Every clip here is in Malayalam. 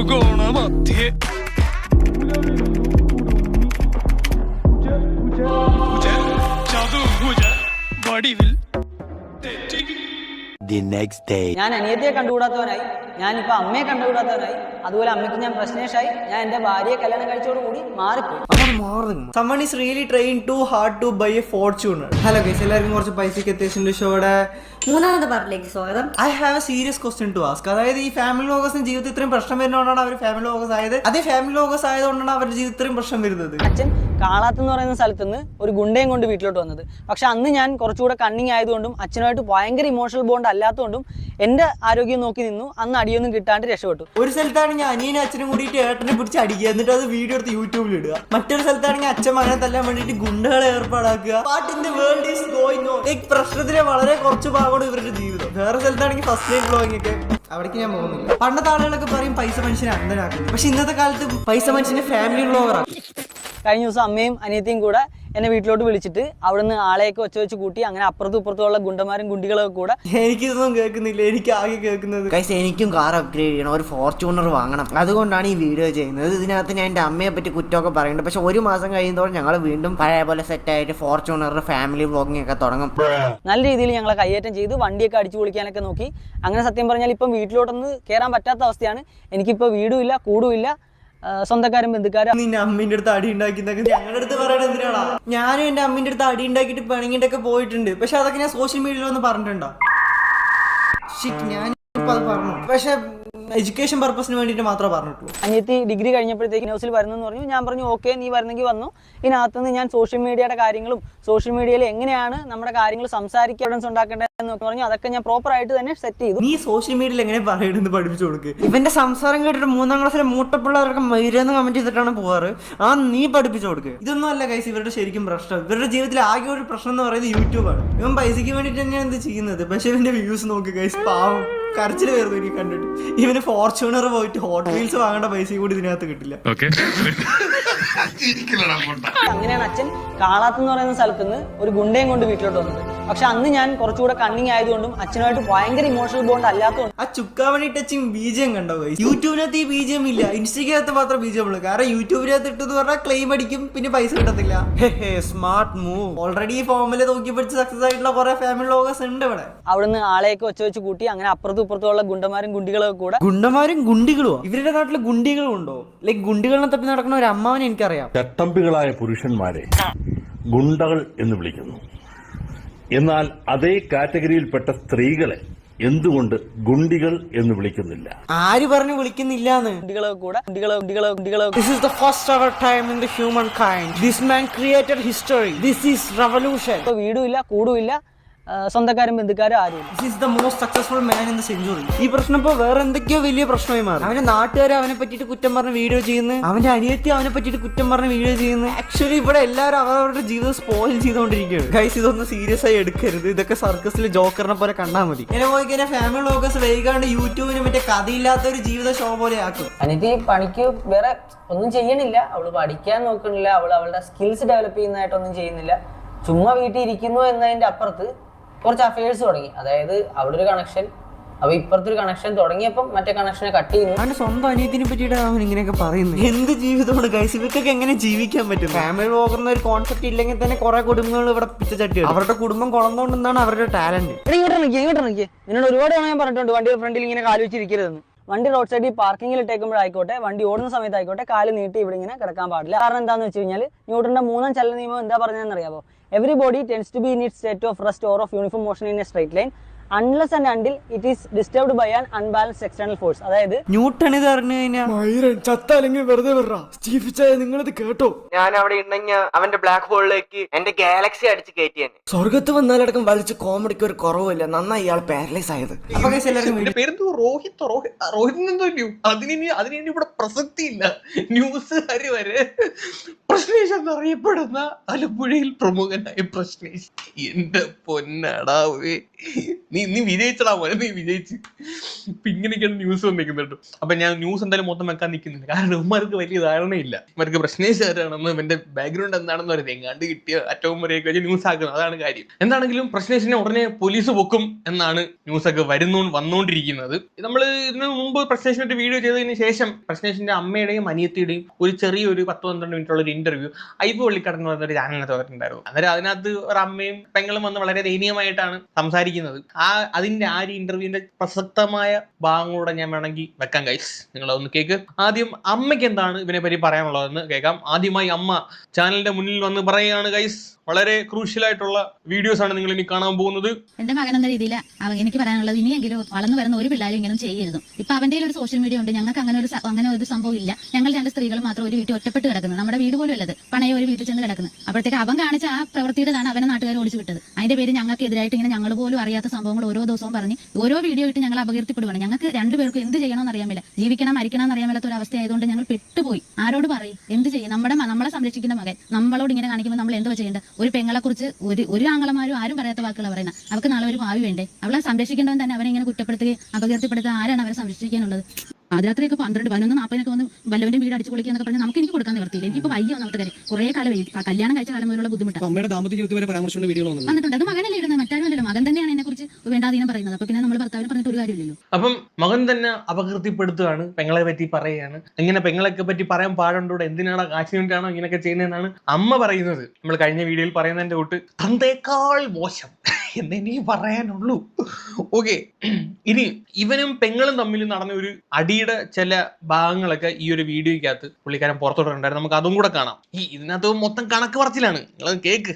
ത്രികോണ മധ്യേ. ചതുർഭുജ വടിവിൽ. ഞാൻ അനിയത്തിയെ കണ്ടുകൂടാത്തവനായി ഞാനിപ്പോ അമ്മയെ കണ്ടുകൂടാത്തവനായി അതുപോലെ അമ്മയ്ക്ക് ഞാൻ പ്രശ്നേഷായി. ഞാൻ എന്റെ ഭാര്യയെ കല്യാണം കഴിച്ചോടുകൂടി മാറിപ്പോയി. Someone is really trying too hard to buy a Fortuner hello guys എല്ലാവർക്കും കുറച്ച് പൈസക്ക് എത്തിയിട്ടുണ്ട് ഷോയുടെ മൂന്നാമത്തെ പാർട്ടിലേക്ക് സ്വാഗതം. I have a serious question to ask അതായത് ഈ ഫാമിലി ലോഗസിന് ജീവിതത്തിൽ ഇത്രയും പ്രശ്നം വരുന്നതുകൊണ്ടാണ് അവർ ഫാമിലി ലോഗസ് ആയത്? അതേ ഫാമിലി ലോഗസ് ആയതുകൊണ്ടാണ് അവരുടെ ജീവിതത്തിൽ ഇത്രയും പ്രശ്നം വരുന്നത്? അച്ഛൻ കാളാത്ത് എന്ന് പറയുന്ന സ്ഥലത്ത് നിന്ന് ഒരു ഗുണ്ടയും കൊണ്ട് വീട്ടിലോട്ട് വന്നത്. പക്ഷെ അന്ന് ഞാൻ കുറച്ചുകൂടെ കണ്ണിങ് ആയതുകൊണ്ടും അച്ഛനുമായിട്ട് ഭയങ്കര ഇമോഷണൽ ബോണ്ട് അല്ലാത്തതുകൊണ്ടും എന്റെ ആരോഗ്യം നോക്കി നിന്നു. അന്ന് അടിയൊന്നും കിട്ടാണ്ട് രക്ഷപ്പെട്ടു. ഒരു സ്ഥലത്താണ് ഞാൻ അനിയനും അച്ഛനും കൂടിയിട്ട് ഏട്ടനെ പിടിച്ച് അടിക്കുക. എന്നിട്ട് അത് വീഡിയോ എടുത്ത് യൂട്യൂബിൽ ഇടുക. മറ്റൊരു സ്ഥലത്താണെങ്കിൽ അച്ഛൻ മകനെ തല്ലാൻ വേണ്ടിയിട്ട് ഗുണ്ടകളെ ഏർപ്പാടാക്കുക. വേൾഡ് ഈസ് ഗോയിങ് പ്രശ്നത്തിലെ വളരെ കുറച്ച് ഭാഗമാണ് ഇവരുടെ ജീവിതം. വേറെ സ്ഥലത്താണെങ്കിൽ ഫസ്റ്റ് ലൈഫ് ബ്ലോഗിങ് ഒക്കെ. അവിടേക്ക് ഞാൻ പോകുന്നില്ല. പണ്ടത്തെ ആളുകളൊക്കെ പറയും പൈസ മനുഷ്യനെ അന്ധനാക്കുന്നു. പക്ഷെ ഇന്നത്തെ കാലത്ത് പൈസ മനുഷ്യന്റെ ഫാമിലി ബ്ലോഗറാണ് കഴിഞ്ഞ ദിവസം അമ്മയും അനിയത്തിയും കൂടെ എന്നെ വീട്ടിലോട്ട് വിളിച്ചിട്ട് അവിടുന്ന് ആളെയൊക്കെ ഒച്ച വെച്ച് കൂട്ടി അങ്ങനെ അപ്പുറത്തും ഇപ്പുറത്തുമുള്ള ഗുണ്ടന്മാരും ഗുണ്ടികളൊക്കെ കൂടെ എനിക്കിതൊന്നും കേൾക്കുന്നില്ല. എനിക്ക് ആകെ കേൾക്കുന്നത് കൈസ് എനിക്കും കാർ അപ്ഗ്രേഡ് ചെയ്യണം. ഒരു ഫോർച്യൂണർ വാങ്ങണം. അതുകൊണ്ടാണ് ഈ വീഡിയോ ചെയ്യുന്നത്. ഇതിനകത്ത് ഞാൻ എന്റെ അമ്മയെ പറ്റി കുറ്റമൊക്കെ പറയുന്നുണ്ട്. പക്ഷെ ഒരു മാസം കഴിയുമ്പോൾ ഞങ്ങൾ വീണ്ടും പഴയ പോലെ സെറ്റ് ആയിട്ട് ഫോർച്യൂണർ ഫാമിലി വ്ളോഗിങ് ഒക്കെ തുടങ്ങും. നല്ല രീതിയിൽ ഞങ്ങൾ കൈയേറ്റം ചെയ്ത് വണ്ടിയൊക്കെ അടിച്ചു പൊളിക്കാനൊക്കെ നോക്കി. അങ്ങനെ സത്യം പറഞ്ഞാൽ ഇപ്പം വീട്ടിലോട്ടൊന്ന് കയറാൻ പറ്റാത്ത അവസ്ഥയാണ്. എനിക്കിപ്പോൾ വീടുമില്ല കൂടുമില്ല സ്വന്തക്കാരും ബന്ധുക്കാരും നിന്റെ അമ്മീന്റെ അടുത്ത് അടി ഉണ്ടാക്കി ഞങ്ങളുടെ അടുത്ത് പറയണത് എന്തിനാടാ? ഞാനും എന്റെ അമ്മീന്റെ അടുത്ത് അടി ഉണ്ടാക്കിയിട്ട് പിണങ്ങിട്ടൊക്കെ പോയിട്ടുണ്ട്. പക്ഷെ അതൊക്കെ ഞാൻ സോഷ്യൽ മീഡിയയിൽ ഒന്ന് പറഞ്ഞിട്ടുണ്ടോ? ഞാൻ അത് പറഞ്ഞു. പക്ഷെ എഡ്യൂക്കേഷൻ പർപ്പസിന് വേണ്ടിയിട്ട് മാത്രമേ പറഞ്ഞിട്ടുള്ളൂ. അനിയത്തി ഡിഗ്രി കഴിഞ്ഞപ്പോഴത്തേക്ക് ന്യൂസിൽ വരുന്നു എന്ന് പറഞ്ഞു. ഞാൻ പറഞ്ഞു ഓക്കെ നീ വരുന്നെങ്കിൽ വന്നു. ഇതിനകത്തുനിന്ന് ഞാൻ സോഷ്യൽ മീഡിയയുടെ കാര്യങ്ങളും സോഷ്യൽ മീഡിയയിൽ എങ്ങനെയാണ് നമ്മുടെ കാര്യങ്ങൾ സംസാരിക്കുക എവിഡൻസ് ഉണ്ടാക്കേണ്ടതെന്ന് പറഞ്ഞു. അതൊക്കെ ഞാൻ പ്രോപ്പർ ആയിട്ട് തന്നെ സെറ്റ് ചെയ്തു. നീ സോഷ്യൽ മീഡിയയിൽ എങ്ങനെ പറയണെന്ന് പഠിപ്പിച്ചു കൊടുക്ക്. ഇവന്റെ സംസാരം കേട്ടിട്ട് മൂന്നാം ക്ലാസ്സിലെ മൂട്ടപ്പിള്ളവരൊക്കെ മൈരെന്ന് കമന്റ് ചെയ്തിട്ടാണ് പോവാറ്. ആ നീ പഠിപ്പിച്ചു കൊടുക്ക്. ഇതൊന്നും അല്ല കൈസ് ഇവരുടെ ശരിക്കും പ്രശ്നം. ഇവരുടെ ജീവിതത്തിൽ ആകെ ഒരു പ്രശ്നം എന്ന് പറയുന്നത് യൂട്യൂബാണ്. ഇവൻ പൈസയ്ക്ക് വേണ്ടിയിട്ട് തന്നെയാണ് ഇത് ചെയ്യുന്നത്. പക്ഷെ ഇവന്റെ വ്യൂസ് നോക്ക് കൈസ് പാവം. കരച്ചിൽ വരുന്നു എനിക്ക് കണ്ടിട്ട്. ഇവന് ഫോർച്യൂണർ പോയിട്ട് ഹോട്ട് വീൽസ് വാങ്ങേണ്ട പൈസ കൂടി ഇതിനകത്ത് കിട്ടില്ല. അങ്ങനെയാണ് അച്ഛൻ കാളാത്ത് എന്ന് പറയുന്ന സ്ഥലത്ത് നിന്ന് ഒരു ഗുണ്ടയും കൊണ്ട് വീട്ടിലോട്ട് വന്നത്. പക്ഷെ അന്ന് ഞാൻ കുറച്ചുകൂടെ കണ്ണിങ് ആയതുകൊണ്ടും അച്ഛനുമായിട്ട് ഭയങ്കര ഇമോഷണൽ ബോണ്ട് അല്ലാത്തതുകൊണ്ട് ആ ചുക്കാവണി ടച്ചിങ് ബീജം കണ്ടോ? യൂട്യൂബിനകത്ത് ഈ ബീജം ഇല്ല ഇൻസ്റ്റയ്ക്കകത്ത് മാത്രം ബീജം ഉള്ളൂ കാരണം യൂട്യൂബിനകത്ത് ഇട്ടെന്ന് പറഞ്ഞാൽ ക്ലെയിം അടിക്കും പിന്നെ പൈസ കിട്ടത്തില്ല. സ്മാർട്ട് മൂവ് ഓൾറെഡി ഈ ഫോമിൽ നോക്കി പഠിച്ച് സക്സസ് ആയിട്ടുള്ള കുറെ ഫാമിലി ലോഗേഴ്സ് ഉണ്ട് ഇവിടെ. അവിടുന്ന് ആളെയൊക്കെ വെച്ച് വെച്ച് കൂട്ടി അങ്ങനെ അപ്പുറത്തും ഇപ്പുറത്തുള്ള ഗുണ്ടന്മാരും ഗുണ്ടികളൊക്കെ കൂടെ. ഗുണ്ടന്മാരും ഗുണ്ടികളോ ഇവരുടെ നാട്ടിൽ ഗുണ്ടികളും ഉണ്ടോ? ലൈക് ഗുണ്ടികളെ തപ്പി നടക്കുന്ന ഒരു അമ്മാവനെ എനിക്കറിയാം. ചട്ടമ്പികളായ പുരുഷന്മാരെ ഗുണ്ടകൾ എന്ന് വിളിക്കുന്നു. എന്നാൽ അതേ കാറ്റഗറിയിൽപ്പെട്ട സ്ത്രീകളെ എന്തുകൊണ്ട് ഗുണ്ടികൾ എന്ന് വിളിക്കുന്നില്ല ആര് പറഞ്ഞു വിളിക്കുന്നില്ല ഹിസ്റ്ററി ദിസ് ഗുണ്ടികളെ ഗുണ്ടികളെ ഗുണ്ടികളെ This is the first ever time in the humankind. This man created history. This is revolution. ഇപ്പൊ വീടുമില്ല കൂടുമില്ല സ്വന്തക്കാരും ബന്ധുക്കാരും ആരും is is the most successful man in the century ഈ പ്രശ്നം ഇപ്പൊ വേറെ എന്തൊക്കെയോ വലിയ പ്രശ്നമായി മാറി. അവന്റെ നാട്ടുകാർ അവനെ പറ്റിയിട്ട് കുറ്റം പറഞ്ഞ് വീഡിയോ ചെയ്യുന്നു അവന്റെ അനിയത്തി അവനെ പറ്റിയിട്ട് കുറ്റം പറഞ്ഞ് വീഡിയോ ചെയ്യുന്നു. ആക്ച്വലി ഇവിടെ എല്ലാവരും അവരവരുടെ ജീവിതം സ്പോയിൽ ചെയ്തുകൊണ്ടിരിക്കുകയാണ്. ഗൈസ് ഇതൊന്നും സീരിയസ് ആയി എടുക്കരുത്. ഇതൊക്കെ സർക്കസിൽ ജോക്കറിനെ പോലെ കണ്ടാൽ മതി. എന്നെ പോയി കഴിഞ്ഞാൽ ഫാമിലി ലോക്കസ് വൈകാണ്ട് യൂട്യൂബിന് മറ്റേ കഥയില്ലാത്ത ഒരു ജീവിത ഷോ പോലെ ആക്കും. അനിയത്തി പണിക്ക് വേറെ ഒന്നും ചെയ്യണില്ല. അവൾ പഠിക്കാൻ നോക്കണില്ല അവൾ അവളുടെ സ്കിൽസ് ഡെവലപ്പ് ചെയ്യുന്നതായിട്ടൊന്നും ചെയ്യുന്നില്ല. ചുമ്മാ വീട്ടിൽ ഇരിക്കുന്നു എന്നതിന്റെ അപ്പുറത്ത് കുറച്ച് അഫയേഴ്സ് തുടങ്ങി. അതായത് അവിടെ ഒരു കണക്ഷൻ അപ്പൊ ഇപ്പുറത്തൊരു കണക്ഷൻ തുടങ്ങിയപ്പം മറ്റേ കണക്ഷനെ കട്ട് ചെയ്യുന്നു. അവന്റെ സ്വന്തം അനിയത്തിനെ പറ്റിയിട്ട് അവൻ ഇങ്ങനെയൊക്കെ പറയുന്നത് എന്ത് ജീവിതമാണ് ഗൈസ് ഇവർക്കൊക്കെ എങ്ങനെ ജീവിക്കാൻ പറ്റും? ഫാമിലി പോകുന്ന ഒരു കോൺസെപ്റ്റ് ഇല്ലെങ്കിൽ തന്നെ കുറെ കുടുംബങ്ങൾ ഇവിടെ പിച്ചച്ചട്ടി അവരുടെ കുടുംബം കുളന്നുകൊണ്ടെന്നാണ് അവരുടെ ടാലന്റ് എടാ ഇങ്ങോട്ട് നിൽക്കുക ഇങ്ങോട്ട് നിൽക്കുക നിന്നോട് ഒരുപാട് തവണ ഞാൻ പറഞ്ഞിട്ടുണ്ട് വണ്ടിയുടെ ഫ്രണ്ടിൽ ഇങ്ങനെ കാൽ വെച്ചിരിക്കരുതെന്ന്. വണ്ടി റോഡ് സൈഡിൽ പാർക്കിങ്ങിൽ ഇട്ടേക്കുമ്പോഴായിക്കോട്ടെ വണ്ടി ഓടുന്ന സമയത്തായിക്കോട്ടെ കാൽ നീട്ടി ഇവിടെ ഇങ്ങനെ കിടക്കാൻ പാടില്ല. കാരണം എന്താണെന്ന് വെച്ച് കഴിഞ്ഞാൽ ന്യൂട്ടന്റെ മൂന്നാം ചലന നിയമം എന്താ പറഞ്ഞതെന്ന് അറിയാമോ Every body tends to be in its state of rest or of uniform motion in a straight line. Unless and until it is disturbed by an unbalanced external force അതായത് ന്യൂട്ടൺ ഇത് അറിഞ്ഞു കഴിഞ്ഞാൽ ചത്തല്ലെങ്കിൽ വെറുതെ സ്റ്റീഫിച്ചായ നിങ്ങളിത് കേട്ടോ. ഞാൻ അവിടെ ഉണ്ടെങ്കിൽ അവന്റെ ബ്ലാക്ക് ഹോളിലേക്ക് എന്റെ ഗാലക്സി അടിച്ച് കയറ്റി തന്നെ സ്വർഗത്ത് വന്നാലടക്കം വലിച്ച് കോമഡിക്ക് ഒരു കുറവില്ല നന്നായി ഇയാൾ പാരലൈസ് ആയത്. റോഹിത് റോഹിത് അതിനി അതിനി ഇവിടെ പ്രസക്തിയില്ല ന്യൂസുകാര് വരെ പ്രശ്നേഷ് എന്നറിയപ്പെടുന്ന ആലപ്പുഴയിൽ പ്രമുഖനായ പ്രശ്നേഷ്. എന്റെ പൊന്നടാവേ. നീ നീ നീ വിജയിച്ചടാ പോലെ നീ വിജയിച്ച്. ഇപ്പൊ ഇങ്ങനെയൊക്കെയാണ് ന്യൂസ് വന്നിരിക്കുന്നത് അപ്പൊ ഞാൻ ന്യൂസ് എന്തായാലും മൊത്തം വെക്കാൻ നിൽക്കുന്നില്ല കാരണം ഉമ്മാർക്ക് വലിയ ധാരണയില്ല. ഇവർക്ക് പ്രശ്നേഷ് ആരാണെന്ന് ഇവന്റെ ബാക്ക്ഗ്രൗണ്ട് എന്താണെന്ന് പറയുന്നത് എങ്ങാണ്ട് കിട്ടിയ അറ്റവും വരെയൊക്കെ വെച്ച് ന്യൂസ് ആക്കുന്നത്. അതാണ് കാര്യം. എന്താണെങ്കിലും പ്രശ്നേഷിനെ ഉടനെ പോലീസ് പൊക്കും എന്നാണ് ന്യൂസ് ഒക്കെ വരുന്നു വന്നുകൊണ്ടിരിക്കുന്നത് നമ്മൾ ഇതിനു മുമ്പ് പ്രശ്നേഷിന്റെ വീഡിയോ ചെയ്തതിന് ശേഷം പ്രശ്നേഷിന്റെ അമ്മയുടെയും അനിയത്തിയുടെയും ഒരു ചെറിയൊരു പത്ത് പന്ത്രണ്ട് മിനിറ്റുള്ള ഒരു ഇന്റർവ്യൂ ഐബ് പള്ളിക്കടന്ന് പറഞ്ഞ ഒരു ചാനലിനകത്ത് വന്നിട്ടുണ്ടായിരുന്നു. അന്നേരം അതിനകത്ത് ഒരു അമ്മയും പെങ്ങളും വന്ന് വളരെ ദയനീയമായിട്ടാണ് സംസാരിക്കുന്നത്. ആ അതിന്റെ ആ ഒരു ഇന്റർവ്യൂവിന്റെ പ്രസക്തമായ ഭാഗങ്ങളൂടെ ഞാൻ വേണമെങ്കിൽ വെക്കാം ഗൈസ് നിങ്ങൾ അതൊന്ന് കേക്ക്. ആദ്യം അമ്മയ്ക്ക് എന്താണ് ഇതിനെ പറ്റി പറയാനുള്ളതെന്ന് കേൾക്കാം. ആദ്യമായി അമ്മ ചാനലിന്റെ മുന്നിൽ വന്ന് പറയുകയാണ് ഗൈസ് വളരെ ക്രൂഷ്യൽ ആയിട്ടുള്ള വീഡിയോസ് ആണ് നിങ്ങൾ ഇനി കാണാൻ പോകുന്നത്. എന്റെ മകൻ എന്ന രീതിയിൽ എനിക്ക് പറയാനുള്ളത് ഇനിയെങ്കിലും വളർന്നു വരുന്ന ഒരു പിള്ളേരും ഇങ്ങനെ ചെയ്യരുത്. ഇപ്പൊ അവന്റെ ഒരു സോഷ്യൽ മീഡിയ ഉണ്ട്. ഞങ്ങൾക്ക് അങ്ങനെ ഒരു അങ്ങനെ ഒരു സംഭവം ഇല്ല. ഞങ്ങൾ രണ്ട് സ്ത്രീകൾ മാത്രം ഒരു വീട്ടിൽ ഒറ്റപ്പെട്ട് കിടക്കുന്നത് നമ്മുടെ വീട് പോലും ഉള്ളത് പണയ ഒരു വീട്ടിൽ ചെന്ന് കിടക്കുന്നത് അപ്പോഴത്തേക്ക് അവൻ കാണിച്ച ആ പ്രവൃത്തിയുടെതാണ് അവനെ നാട്ടുകാർ ഓടിച്ചു വിട്ടത്. അതിന്റെ പേര് ഞങ്ങൾക്ക് എതിരായിട്ട് ഇങ്ങനെ ഞങ്ങൾ പോലും അറിയാത്ത സംഭവങ്ങൾ ഓരോ ദിവസവും പറഞ്ഞ് ഓരോ വീഡിയോ ഇട്ട് ഞങ്ങൾ അപകീർത്തിപ്പെടുവാണ്. ഞങ്ങൾക്ക് രണ്ടുപേർക്കും എന്ത് ചെയ്യണമെന്ന് അറിയാമില്ല മേല ജീവിക്കണം മരിക്കണം എന്ന് അറിയാൻ ഒരു അവസ്ഥ ആയതുകൊണ്ട് ഞങ്ങൾ പെട്ടുപോയി. ആരോട് പറയും? എന്ത് ചെയ്യും? നമ്മുടെ നമ്മളെ സംരക്ഷിക്കുന്ന മകൻ നമ്മളോട് ഇങ്ങനെ കാണിക്കുമ്പോൾ നമ്മൾ എന്തോ ചെയ്യേണ്ടത്? ഒരു പെങ്ങളെ കുറിച്ച് ഒരു ഒരു ആങ്ങളമാരും ആരും പറയാത്ത വാക്കുകൾ പറയുന്നത് അവർക്ക് നാളെ ഒരു ഭാവി വേണ്ടേ? അവളെ സംരക്ഷിക്കേണ്ടവൻ തന്നെ അവനെ ഇങ്ങനെ കുറ്റപ്പെടുത്തുകയും അപകീർത്തിപ്പെടുത്തുക ആരാണ് അവരെ സംരക്ഷിക്കാനുള്ളത്? പാതിരാത്രിയൊക്കെ പന്ത്രണ്ട് പതിനൊന്ന് നാൽപ്പതിനൊക്കെ വന്ന് വല്ലവന്റെ വീട് അടിച്ചു പൊളിക്കുക എന്നൊക്കെ പറഞ്ഞാൽ നമുക്ക് എനിക്ക് കൊടുക്കാൻ നിവർത്തിയില്ല എനിക്കിപ്പോൾ വയ്യ ഒന്നാമത്തെ കാര്യം കുറെ കാലം കല്യാണം കഴിച്ച കാലം മുതലുള്ള ബുദ്ധിമുട്ടാണ് വന്നിട്ടുണ്ട്. അത് മകനല്ലേ ഇടുന്നത്? മറ്റാരുമല്ലോ മകൻ തന്നെയാണ് എന്നെ കുറിച്ച് വേണ്ടാതീനം പറയുന്നത്. അപ്പൊ പിന്നെ നമ്മൾ ഭർത്താവിനെ പറഞ്ഞിട്ട് ഒരു കാര്യമില്ലല്ലോ. അപ്പം മകൻ തന്നെ അപകീർത്തിപ്പെടുത്തുകയാണ് പെങ്ങളെ പറ്റി പറയുകയാണ്. ഇങ്ങനെ പെങ്ങളൊക്കെ പറ്റി പറയാൻ പാടുണ്ടോ എന്തിനാണ് കാശിന് വേണ്ടിയാണോ ഇങ്ങനെയൊക്കെ ചെയ്യുന്നതെന്നാണ് അമ്മ പറയുന്നത്. നമ്മൾ കഴിഞ്ഞ വീഡിയോയിൽ പറയുന്നതിന്റെ കൂട്ട് തന്തേക്കാൾ മോശം. എന്നെനിക്ക് പറയാനുള്ളൂ. ഓക്കെ ഇനി ഇവനും പെങ്ങളും തമ്മിൽ നടന്ന ഒരു അടിയുടെ ചില ഭാഗങ്ങളൊക്കെ ഈ ഒരു വീഡിയോയ്ക്കകത്ത് പുള്ളിക്കാരൻ പുറത്തോട്ടുണ്ടായിരുന്നു നമുക്ക് അതും കൂടെ കാണാം. ഈ ഇതിനകത്ത് മൊത്തം കണക്ക് പറച്ചിലാണ്. നിങ്ങൾ കേക്ക്.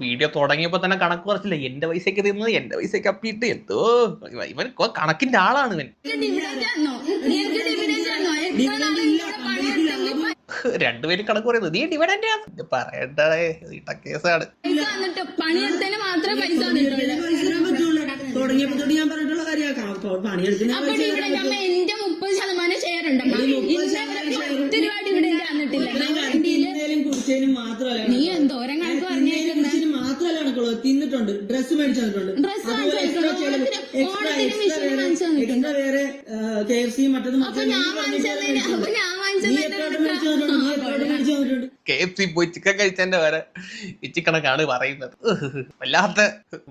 വീഡിയോ തുടങ്ങിയപ്പോ തന്നെ കണക്ക് പറച്ചില്ല. എന്റെ പൈസക്ക് തിന്നത് എന്റെ പൈസക്ക് അപ്പിയിട്ട് എന്തോ. ഇവൻ കൊ- കണക്കിന്റെ ആളാണ് ഇവൻ. രണ്ടുപേരും കണക്ക് പറയുന്നത്. നീ ഡിവിഡന്റ് പറയണ്ടേ ഈട്ട കേസാണ്. പണിയെടുത്തതിന് മാത്രമേ പൈസ തുടങ്ങിയപ്പോ തൊട്ട് ഞാൻ പറഞ്ഞിട്ടുള്ള പണിയെടുക്കുന്ന എന്റെ മുപ്പത് ശതമാനം ഷെയർ ഡിവിഡൻഡ് കുടിച്ചതിനും മാത്രമല്ല നീ എന്തോരം കണക്ക് മാത്രമല്ല കണക്കുള്ളൂ തിന്നിട്ടുണ്ട്. ഡ്രസ്സ് മേടിച്ചു തന്നിട്ടുണ്ട്. വിഷുവിന് വേറെ, കെ എഫ് സി മറ്റത് കെ എഫ് സി പോയി ചിക്കൻ കഴിച്ചതിന്റെ വരെ ഇച്ചിക്കണക്കാണ് പറയുന്നത്. വല്ലാത്ത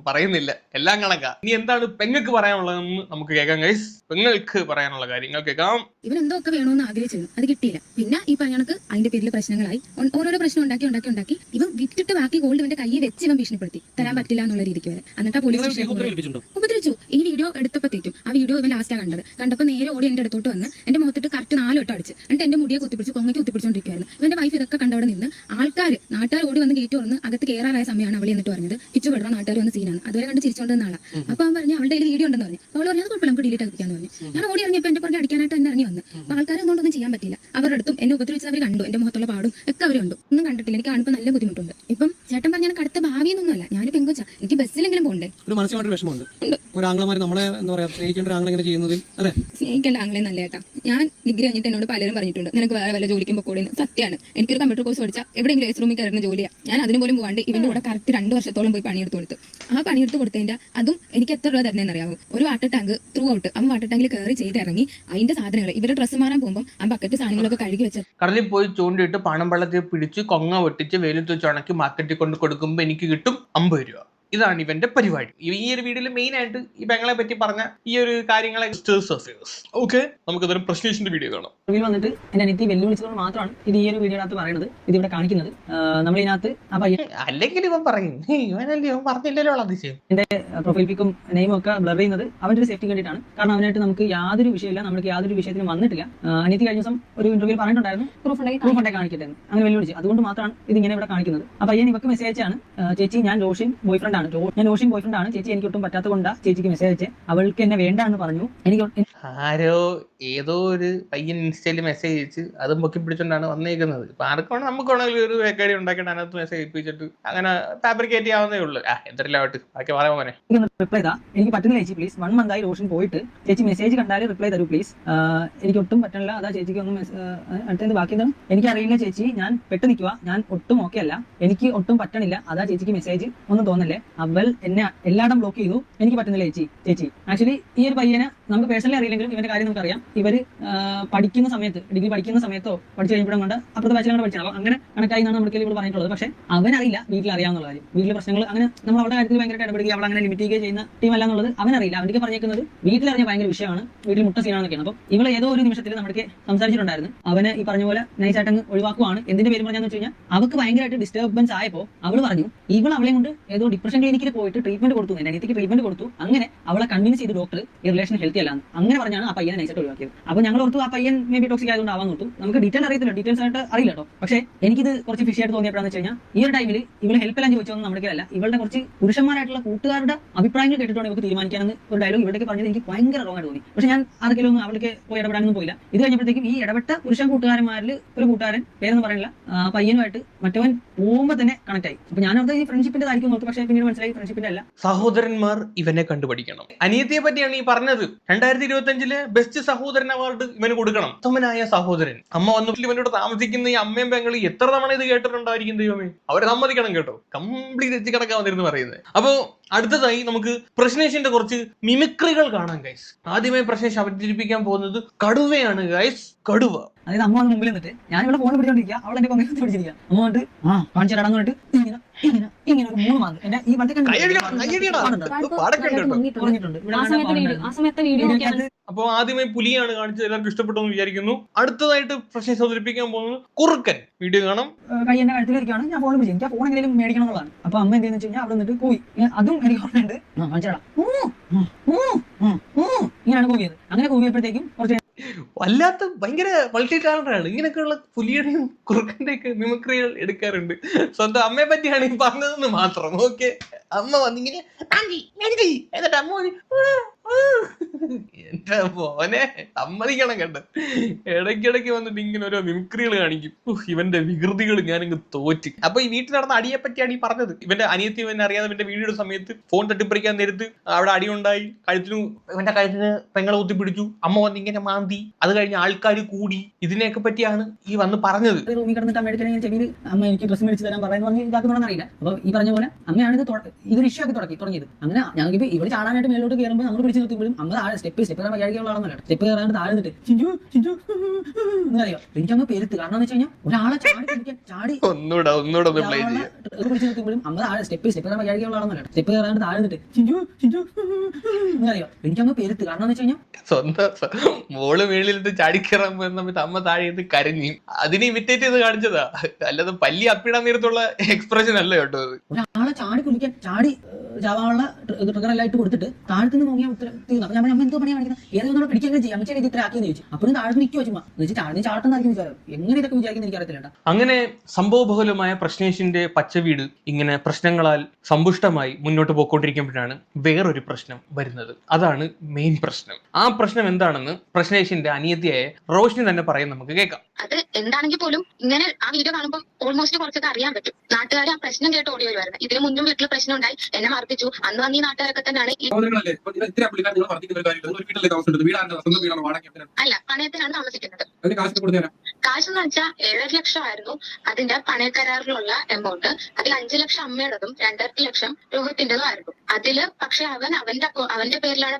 പറയുന്നില്ല. എല്ലാം കണക്കാ. ഇനി എന്താണ് പെങ്ങൾക്ക് പറയാനുള്ളതെന്ന് നമുക്ക് കേൾക്കാം ഗൈസ് പെങ്ങൾക്ക് പറയാനുള്ള കാര്യങ്ങൾ കേൾക്കാം. ഇവൻ എന്തൊക്കെ വേണമെന്ന് ആഗ്രഹിച്ചിരുന്നു. അത് കിട്ടിയില്ല. പിന്നെ ഈ പറഞ്ഞ അതിന്റെ പേരിൽ പ്രശ്നങ്ങളായി. ഓരോരോ പ്രശ്നം ഉണ്ടാക്കി ഉണ്ടാക്കി ഉണ്ടാക്കി. ഇവൻ വിറ്റിട്ട് ബാക്കി ഗോൾഡ് ഇവന്റെ കയ്യിൽ വെച്ച് ഇവൻ ഭീഷണിപ്പെടുത്തി. തരാൻ പറ്റില്ല എന്നുള്ള രീതിക്ക് വരെ. എന്നിട്ട് പോലീസ് സ്റ്റേഷനിൽ ഉപദ്രവിച്ചു ഈ വീഡിയോ എടുത്തപ്പോഴത്തേക്കും ആ വീഡിയോ ഇവൻ ലാസ്റ്റാണ് കണ്ടത്. കണ്ടപ്പോൾ നേരെ ഓടി എന്റെ അടുത്തോട്ട് വന്ന്. എന്റെ മുഖത്തിട്ട് കറക്റ്റ് നാലോട്ട് അടിച്ച്. എന്നിട്ട് എന്റെ മുടിയെ കുത്തിപ്പിടിച്ച് കൊങ്ങയ്ക്ക് കുത്തിപ്പിടിച്ചോണ്ടിരിക്കുകയായിരുന്നു ഇവന്റെ വൈഫ് ഇതൊക്കെ കണ്ടവിടെ നിന്ന് ആൾക്കാർ നാട്ടുകാർ ഓടി വന്ന് ഗേറ്റ് തുറന്ന് അകത്ത് കയറാറായ സമയമാണ് അവളി എന്നിട്ട് പറഞ്ഞത്. കിച്ചു പെടുന്ന നാട്ടുകാർ വന്ന സീനാണ് അതുവരെ കണ്ട് ചിരിച്ചോണ്ട് ആളാണ് ആളാ അപ്പൊ അവൻ പറഞ്ഞു അവളുടെ കയ്യിൽ വീഡിയോ ഉണ്ടെന്ന് പറഞ്ഞു. അവൾ പറഞ്ഞു അത് കുഴപ്പമില്ല നമുക്ക് ഡിലീറ്റ് ആക്കിക്കാന്ന് പറഞ്ഞു. ഞാൻ ഓടി ഇറങ്ങിയപ്പോൾ എന്റെ പുറകെ അടിക്കാനായിട്ട് എന്നെ ഇറങ്ങി വന്നു. അപ്പൊ ആൾക്കാരെ ഒന്നും ചെയ്യാൻ പറ്റില്ല അവരുടെ അടുത്തും എന്നെ ഉപദ്രവിച്ചത് അവർ കണ്ടു. എന്റെ മുഖത്തുള്ള പാടും ഒക്കെ അവർ കണ്ടു. ഒന്നും കണ്ടിട്ടില്ല. എനിക്ക് കാണുമ്പോൾ നല്ല ബുദ്ധിമുട്ടുണ്ട്. ഇപ്പം ചേട്ടൻ പറഞ്ഞാൽ കടുത്ത ഭാവിയൊന്നുമല്ല ഞാൻ പെങ്കൊച്ച. എനിക്ക് ബസ്സിലെങ്കിലും പോകണ്ടേ ഒരു മനസ്സിലോട്ട് വിഷമമുണ്ട്. ഒരു നമ്മളെ എന്താ പറയാ സ്നേഹിക്കേണ്ട ആംഗ്ലം ഇങ്ങനെ ചെയ്യുന്നതിൽ അല്ലെ? സ്നേഹിക്കേണ്ട ആംഗ്ലേ നല്ല ഏട്ടാ. ഞാൻ ഡിഗ്രി കഴിഞ്ഞിട്ട് എന്നോട് പലരും പറഞ്ഞിട്ടുണ്ട് നിനക്ക് വേറെ വല്ല ജോലിക്കും പൊക്കോളി സത്യമാണ് എനിക്കൊരു കമ്പ്യൂട്ടർ കോഴ്സ് പഠിച്ചാൽ എവിടെയെങ്കിലും എസ് റൂമിൽ കയറുന്ന ജോലിയാണ് ഞാൻ അതിന് പോലും പോകാണ്ട് ഇവന്റെ കൂടെ കറക്റ്റ് രണ്ട് വർഷത്തോളം പോയി പണിയെടുത്ത് കൊടുത്ത്. ആ പണിയെടുത്ത് കൊടുത്തതിന്റെ അതും എനിക്ക് എത്ര രൂപ തരുന്നതെന്ന് അറിയാമോ ഒരു വാട്ടർ ടാങ്ക് ത്രൂ ഔട്ട് അവൻ വാട്ടർ ടാങ്കിൽ കയറി ചെയ്ത് ഇറങ്ങി സാധനങ്ങൾ ഇവരുടെ ഡ്രസ്സ് മാറാൻ പോകുമ്പോൾ ആ ബക്കറ്റ് സാധനങ്ങളൊക്കെ കഴുകി വെച്ച കടലിൽ പോയി ചൂണ്ടിയിട്ട് പണം വെള്ളത്തിൽ പിടിച്ച് കൊങ്ങ വെട്ടിച്ച് വെയിലത്ത് വെച്ച് ഉണക്കി മാർക്കറ്റിൽ കൊണ്ട് കൊടുക്കുമ്പോൾ എനിക്ക് കിട്ടും അമ്പത് രൂപ. ഇതാണ് ഇവന്റെ പരിപാടി. ഈ ഒരു വീഡിയോയിൽ മെയിൻ ആയിട്ട് ഈ പെങ്ങളെ പറ്റി പറഞ്ഞ ഈ ഒരു കാര്യങ്ങളെ ഓക്കെ നമുക്ക് ഇതൊരു പ്രശ്നേഷന്റെ വീഡിയോ കാണാം. റിവ്യൂ വന്നിട്ട് എന്റെ അനിയത്തി വെല്ലുവിളിച്ചതുകൊണ്ട് മാത്രമാണ് ഇത് ഈ ഒരു വീഡിയോനകത്ത് പറയുന്നത് ഇത് ഇവിടെ കാണിക്കുന്നത്. നമ്മൾ ഇതിനകത്ത് ആ പയ്യൻ അല്ലെങ്കിൽ ഇവൻ പറയും. "ഹേയ്, ഇവനല്ലേ ഇവൻ പറഞ്ഞില്ലല്ലോ അതിശയം. പ്രൊഫൈൽ പിക്കും നെയിമും ഒക്കെ ബ്ലർ ചെയ്യുന്നത് അവന്റെ ഒരു സേഫ്റ്റി വേണ്ടിയിട്ടാണ് കാരണം അവനായിട്ട് നമുക്ക് യാതൊരു വിഷയമില്ല നമുക്ക് യാതൊരു വിഷയത്തിനും വന്നിട്ടില്ല. അനിയത്തി കഴിഞ്ഞ ദിവസം ഒരു ഇന്റർവ്യൂ പറഞ്ഞിട്ടുണ്ടായിരുന്നു. പ്രൂഫ് ഉണ്ടെങ്കിൽ കാണിക്കട്ടെ എന്ന്. അങ്ങനെ വെല്ലുവിളിച്ചു. അതുകൊണ്ട് മാത്രമാണ് ഇത് ഇങ്ങനെ ഇവിടെ കാണിക്കുന്നത്. അപ്പൊ അയ്യൻ ഇവക്ക് മെസ്സേജ് ആണ് ചേച്ചി ഞാൻ റോഷിൻ ബോയ് ജോ- ഞാൻ റോഷിൻ ബോയ് ഫ്രണ്ട് ആണ്. ചേച്ചി എനിക്ക് ഒട്ടും പറ്റാത്ത കൊണ്ടാ ചേച്ചിക്ക് മെസ്സേജ് അയച്ചേ. അവൾക്ക് എന്നെ വേണ്ട എന്ന് പറഞ്ഞു. എനിക്ക് ആരോ ഏതോ ഒരു പയ്യൻ ഇൻസ്റ്റയിൽ മെസ്സേജ് അയച്ച് അതും പൊക്കി പിടിച്ചോണ്ടാണ് വന്നേക്കുന്നത്. ഇപ്പൊ ആർക്കാണ് നമുക്ക് വേണമെങ്കിൽ ഒരു വേക്കടി ഉണ്ടാക്കിയിട്ട് അതിനകത്ത് മെസ്സേജ് ഏൽപ്പിച്ചിട്ട് അങ്ങനെ ഫാബ്രിക്കേറ്റ് ചെയ്യാവുന്നേ ഉള്ളൂ. ആ എന്തെല്ലാം ആവട്ടെ. ബാക്കി പറയാൻ എനിക്ക് റിപ്ലൈ താ എനിക്ക് പറ്റുന്നില്ല ചേച്ചി പ്ലീസ് വൺ മന്ത് ആയി റോഷൻ പോയിട്ട്. ചേച്ചി മെസ്സേജ് കണ്ടാൽ റിപ്ലൈ തരൂ പ്ലീസ് എനിക്ക് ഒട്ടും പറ്റണില്ല. അതാ ചേച്ചിക്ക് ഒന്നും അടുത്തത് ബാക്കി എന്താണ്? എനിക്കറിയില്ല ചേച്ചി. ഞാൻ പെട്ട് നിൽക്കുക ഞാൻ ഒട്ടും ഓക്കെ അല്ല. എനിക്ക് ഒട്ടും പറ്റണില്ല. അതാ ചേച്ചിക്ക് മെസ്സേജ് ഒന്നും തോന്നല്ലേ? അവൾ എന്നെ എല്ലായിടം ബ്ലോക്ക് ചെയ്തു. എനിക്ക് പറ്റുന്നില്ല ചേച്ചി. ചേച്ചി ആക്ച്വലി ഈ ഒരു പയ്യനെ നമുക്ക് പേഴ്സണലി അറിയില്ലെങ്കിലും ഇവന്റെ കാര്യം നമുക്കറിയാം. ഇവർ പഠിക്കുന്ന സമയത്ത് ഡിഗ്രി പഠിക്കുന്ന സമയത്തോ പഠിച്ചു കഴിഞ്ഞപ്പോഴും കൊണ്ട് അപ്പുറത്തെ ബാച്ചിലാണ് പഠിച്ചത്. അങ്ങനെ കണക്റ്റായി എന്നാണ് നമ്മുടെ ഇവിടെ പറഞ്ഞിട്ടുള്ളത്. പക്ഷെ അവനറിയില്ല വീട്ടിൽ അറിയാവുന്ന കാര്യം. വീട്ടിലെ പ്രശ്നങ്ങൾ അങ്ങനെ നമ്മൾ അവരുടെ കാര്യത്തിൽ ഭയങ്കര ഇടപെടുകയും അവൾ അങ്ങനെ ലിമിറ്റ് ചെയ്യുകയും ചെയ്യുന്ന ടീം അല്ല എന്നുള്ളത് അവനറിയില്ല. അവന്റെ പറഞ്ഞേക്കുന്നത് വീട്ടിലറിഞ്ഞ ഭയങ്കര വിഷയമാണ്. വീട്ടിൽ മുട്ട സീനാണെന്നൊക്കെയാണ്. അപ്പോൾ ഇവളെ ഏതോ ഒരു നിമിഷത്തിൽ നമ്മുടെ സംസാരിച്ചിട്ടുണ്ടായിരുന്നു. അവന് ഈ പറഞ്ഞ പോലെ നൈസായിട്ട് അങ്ങ് ഒഴിവാക്കുവാണ്. എന്തിന്റെ പേര് പറഞ്ഞാന്ന് വെച്ച് കഴിഞ്ഞാൽ അവർക്ക് ഭയങ്കരമായിട്ട് ഡിസ്റ്റർബൻസ് ആയപ്പോൾ അവൾ പറഞ്ഞു ഇവൾ അവളെ കൊണ്ട് ഏതോ ഡിപ്രഷൻ ക്ലിനിക്കിൽ പോയിട്ട് ട്രീറ്റ്മെന്റ് കൊടുത്തു എന്റെ അനിയത്തിക്ക് ട്രീറ്റ്മെന്റ് കൊടുത്തു. അങ്ങനെ അവളെ കൺവിൻസ് ചെയ്ത് ഡോക്ടർ ഈ റിലേഷൻ ഹെൽത്തി അല്ലാന്ന്. അങ്ങനെ പറഞ്ഞാണ് ആ പയ്യനെ നൈസായിട്ട് ഒഴിവാക്കിയത്. അപ്പോൾ ഞങ്ങൾ ഓർത്തു ആ പയ്യൻ മേ ബി ടോക്സിക് ആയതുകൊണ്ട് ആവാൻ നോട്ടു നമുക്ക് ഡീറ്റെയിൽ അറിയത്തില്ല ഡീറ്റെയിൽസ് ആയിട്ട് അറിയില്ല കേട്ടോ. പക്ഷേ എനിക്കിത് കുറച്ച് ഫിഷ് ആയിട്ട് തോന്നിയപ്പോഴാന്ന് വെച്ച് കഴിഞ്ഞാൽ ഈ ഒരു ടൈമിൽ ഇവളെ ഹെൽപ്പ് എല്ലാം ചോദിച്ചൊന്നും നമ്മുടെ അല്ല ഇവളുടെ കുറച്ച് പുരുഷന്മാരായിട്ടുള്ള കൂട്ടുകാരുടെ അഭിപ്രായങ്ങൾ കേട്ടിട്ടാണ് ഇവർക്ക് തീരുമാനിക്കാനെന്ന് ഒരു ഡയലോഗ് ഇവിടേക്ക് പറഞ്ഞത് എനിക്ക് ഭയങ്കര റോങ് ആയിട്ട് തോന്നി. പക്ഷെ ഞാൻ ആർക്കെങ്കിലും ഒന്നും അവൾക്ക് പോയി ഇടപെടാനൊന്നും പോയില്ല. ഇത് കഴിഞ്ഞപ്പോഴത്തേക്കും ഈ ഇടപെട്ട പുരുഷൻ കൂട്ടുകാരന്മാരിൽ ഒരു കൂട്ടുകാരൻ പേരെന്ന് പറയുന്നില്ല പയ്യനുമായിട്ട് മറ്റവൻ പോകുമ്പോൾ തന്നെ കണക്ട് ആയി. അപ്പൊ ഞാൻ ഈ ഫ്രണ്ട്ഷിപ്പിന്റെ ആയിരിക്കും നോക്കി. പക്ഷേ പിന്നീട് മനസ്സിലായി ഫ്രണ്ട്ഷിപ്പിന്റെ അല്ല. സഹോദരന്മാർ ഇവനെ കണ്ടുപഠിക്കണം. അനിയത്തിയെ പറ്റിയാണ് ഈ പറഞ്ഞത്. രണ്ടായിരത്തി ഇരുപത്തി അഞ്ചിൽ ബെസ്റ്റ് സഹോദരൻ അവാർഡ് ഇവന് കൊടുക്കണം. ഉത്തമനായ സഹോദരൻ. അമ്മ വന്നിട്ട് ഇവനോട് താമസിക്കുന്ന ഈ അമ്മയും പെങ്ങളും എത്ര തവണ ഇത് കേട്ടിട്ടുണ്ടായിരിക്കും ദൈവമേ? അവരെ സമ്മതിക്കണം കേട്ടോ. കംപ്ലീറ്റ് എത്തി കിടക്കാൻ വന്നിരുന്നു പറയുന്നത്. അപ്പോ അടുത്തതായി നമുക്ക് പ്രശ്നേഷിന്റെ കുറച്ച് മിമിക്രികൾ കാണാം ഗൈസ് ആദ്യമായി പ്രശ്നേഷ് അവതരിപ്പിക്കാൻ പോകുന്നത് കടുവയാണ് ഗൈസ് കടുവ. അതായത് അമ്മ മുമ്പിൽ നിന്നിട്ട് ഞാൻ ഇവിടെ ഫോൺ പിടിച്ചോണ്ടിരിക്കുക അവിടെ എന്റെ പങ്കെടുത്ത് പിടിച്ചിരിക്കുക അമ്മ ആ കാണിച്ചു തരാടാന്ന് പറഞ്ഞിട്ട് ഇങ്ങനെ ഇങ്ങനെ ഇങ്ങനെ ഒരു മൂന്ന് മാർക്ക് എന്റെ ഈ വണ്ടി അപ്പോൾ ആദ്യമായി പുലിയാണ് കാണിച്ചത്. എല്ലാവർക്കും ഇഷ്ടപ്പെട്ടു എന്ന് വിചാരിക്കുന്നു. അടുത്തതായിട്ട് പ്രശ്നം അവതരിപ്പിക്കാൻ പോകുന്നത് കുറുക്കൻ. വീഡിയോ കാണാം. കൈ എന്റെ കഴുത്തിലിരിക്കുകയാണ് ഞാൻ ഫോൺ വിളിച്ചു. എനിക്ക് ഫോൺ എങ്ങനെയും മേടിക്കണം എന്നുള്ളതാണ് അപ്പൊ അമ്മ എന്താന്ന് വെച്ച് കഴിഞ്ഞാൽ അവിടെ നിന്നിട്ട് പോയി. അതും എനിക്ക് ഓർമ്മയുണ്ട്. ഇങ്ങനെയാണ് കൂവിയത് അങ്ങനെ കൂവിയപ്പോഴത്തേക്കും കുറച്ച് വല്ലാത്ത ഭയങ്കര മൾട്ടി ടാലന്റാണ് ഇങ്ങനെയൊക്കെയുള്ള പുലിയുടെയും കുറുക്കന്റെയൊക്കെ മിമിക്രികൾ എടുക്കാറുണ്ട്. സ്വന്തം അമ്മയെ പറ്റിയാണ് ഈ പറഞ്ഞതെന്ന് മാത്രം. ഓക്കെ അമ്മ വന്നിങ്ങനെ എന്നിട്ട് അമ്മ. എന്റെ മോനെ സമ്മതിക്കണം കണ്ട്? ഇടയ്ക്കിടയ്ക്ക് വന്നിട്ട് ഇങ്ങനെ ഓരോ മിമിക്രികൾ കാണിക്കും. ഇവന്റെ വികൃതികൾ ഞാനിങ്ങ് തോറ്റ്. അപ്പൊ ഈ വീട്ടിൽ നടന്ന അടിയെ പറ്റിയാണ് ഈ പറഞ്ഞത്. ഇവന്റെ അനിയത്തി ഇവനെ അറിയാതെ ഇവന്റെ വീഡിയോയുടെ സമയത്ത് ഫോൺ തട്ടിപ്പറിക്കാൻ നേരത്ത് അവിടെ അടി ഉണ്ടായി. കഴുത്തിന് ഇവന്റെ കഴുത്തിന് പെങ്ങളെ കുത്തിപ്പിടിച്ചു അമ്മ വന്ന് ഇങ്ങനെ മാന്തി. അത് കഴിഞ്ഞ് ആൾക്കാർ കൂടി. ഇതിനെയൊക്കെ പറ്റിയാണ് ഈ വന്ന് പറഞ്ഞത്. റൂമിൽ കിടന്നിട്ട് അമ്മയുടെ ചെവിയിൽ അമ്മ എനിക്ക് ഡ്രസ്സ് മേടിച്ച് തരാൻ പറയുന്ന പറഞ്ഞ് ഇതാക്കുന്നുണ്ടെന്ന് അറിയില്ല അപ്പൊ ഈ പറഞ്ഞ പോലെ അമ്മയാണ് ഇത് ഇതൊരു ഇഷ്യൂ ആക്കി തുടങ്ങി തുടങ്ങിയത്. അങ്ങനെ ഞങ്ങൾക്ക് ഇവിടെ ചാടാനായിട്ട് മേലോട്ട് കയറുമ്പോൾ നമ്മൾ പിടിച്ച് നിർത്തുമ്പോഴും അമ്മ താഴെ സ്റ്റെപ്പ് സ്റ്റെപ്പ് കയറാൻ കഴിക്കാനുള്ള ആളൊന്നുമല്ല സ്റ്റെപ്പ് കയറാണ്ട് താഴെ നിന്നിട്ട് ചിഞ്ചു ചിഞ്ചു എന്നറിയോ എനിക്ക് അങ്ങ് പെരുത്ത് കാരണം എന്ന് വെച്ച് കഴിഞ്ഞാൽ ഒരാളെ ചാടി പിടിക്കാൻ ചാടി പിടിച്ച് അമ്മ താഴെ സ്റ്റെപ്പ് സ്റ്റെപ്പ് കയറാൻ സ്റ്റെപ്പ് കയറാണ്ട് താഴെ നിന്നിട്ട് ചിഞ്ചു ചിഞ്ചു എന്ന് അറിയാം എനിക്കങ്ങ് പെരുത്ത് കാരണം എന്ന് വെച്ച് കഴിഞ്ഞാൽ സ്വന്തം മോൾ മേളിലിട്ട് ചാടിക്കയറാൻ പോയ സമയത്ത് അമ്മ താഴെ കരഞ്ഞു. അതിനെ ഇമിറ്റേറ്റ് ചെയ്ത് കാണിച്ചതാ. അല്ലാതെ പല്ലി അപ്പിടാൻ നേരത്തുള്ള എക്സ്പ്രഷൻ അല്ല കേട്ടോ ഒരാളെ ചാടി കുളിക്കാൻ ചാടി ചാവാനുള്ള ട്രിഗർ എല്ലാം ഇട്ട് കൊടുത്തിട്ട് താഴത്തുനിന്ന് നോക്കിയാൽ ഉത്തരം തീർന്നു അപ്പൊ പറഞ്ഞു, അമ്മ എന്തോ പണിയാണ് കാണിക്കുന്നത് ഏതെങ്കിലും ഒന്നും പിടിക്കുകയും ചെയ്യാം. അമ്മച്ചേ ഇത് ഇത്ര ആക്കിയെന്ന് ചോദിച്ചു. അപ്പോഴും താഴത്ത് നിൽക്കുവോ ചുമ്മാ? എന്ന് വെച്ചാൽ ചാടി ചാട്ടുന്നതായിരിക്കും വിചാരം. എങ്ങനെ ഇതൊക്കെ എനിക്കറിയത്തില്ല അങ്ങനെ സംഭവബഹുലമായ പ്രശ്നേഷിന്റെ പച്ചവീട് ഇങ്ങനെ പ്രശ്നങ്ങളാൽ സമ്പുഷ്ടമായി മുന്നോട്ട് പോയിക്കൊണ്ടിരിക്കുമ്പോഴാണ് വേറൊരു പ്രശ്നം വരുന്നത്. അതാണ് മെയിൻ പ്രശ്നം. ആ പ്രശ്നം എന്താണെന്ന് പ്രശ്നേഷിന്റെ അനിയത്തിയായ റോഷിനി തന്നെ പറയും നമുക്ക് കേൾക്കാം. അത് എന്താണെങ്കിൽ പോലും ഇങ്ങനെ ആ വീഡിയോ കാണുമ്പോൾ ഓൾമോസ്റ്റ് കുറച്ചൊക്കെ അറിയാൻ പറ്റും. നാട്ടുകാർ ആ പ്രശ്നം കേട്ട് ഓടി വരുമായിരുന്നു ഇതിനു മുന്നും വീട്ടിൽ പ്രശ്നം ഉണ്ടായി എന്നെ മർദ്ദിച്ചു അന്ന് വന്ന് ഈ നാട്ടുകാരൊക്കെ തന്നെയാണ് പുള്ളിക്കാരൻ നിങ്ങൾ വർദ്ധിക്കുന്ന ഒരു കാര്യമില്ല ഒരു വീട്ടിലെ താമസം വീടാണ് സ്വന്തം വീടാണ്. വാടക അല്ല പണയത്തിനാണ് താമസിക്കുന്നത്. അതിന് കാശ് എന്ന് വെച്ചാൽ ഏഴര ലക്ഷം ആയിരുന്നു അതിന്റെ പണയക്കരാറിലുള്ള എമൗണ്ട് അതിൽ അഞ്ചു ലക്ഷം അമ്മയുടേതും രണ്ടര ലക്ഷം രോഹിത്തിന്റേതും ആയിരുന്നു. അതിൽ പക്ഷെ അവൻ അവന്റെ അവന്റെ പേരിലാണ്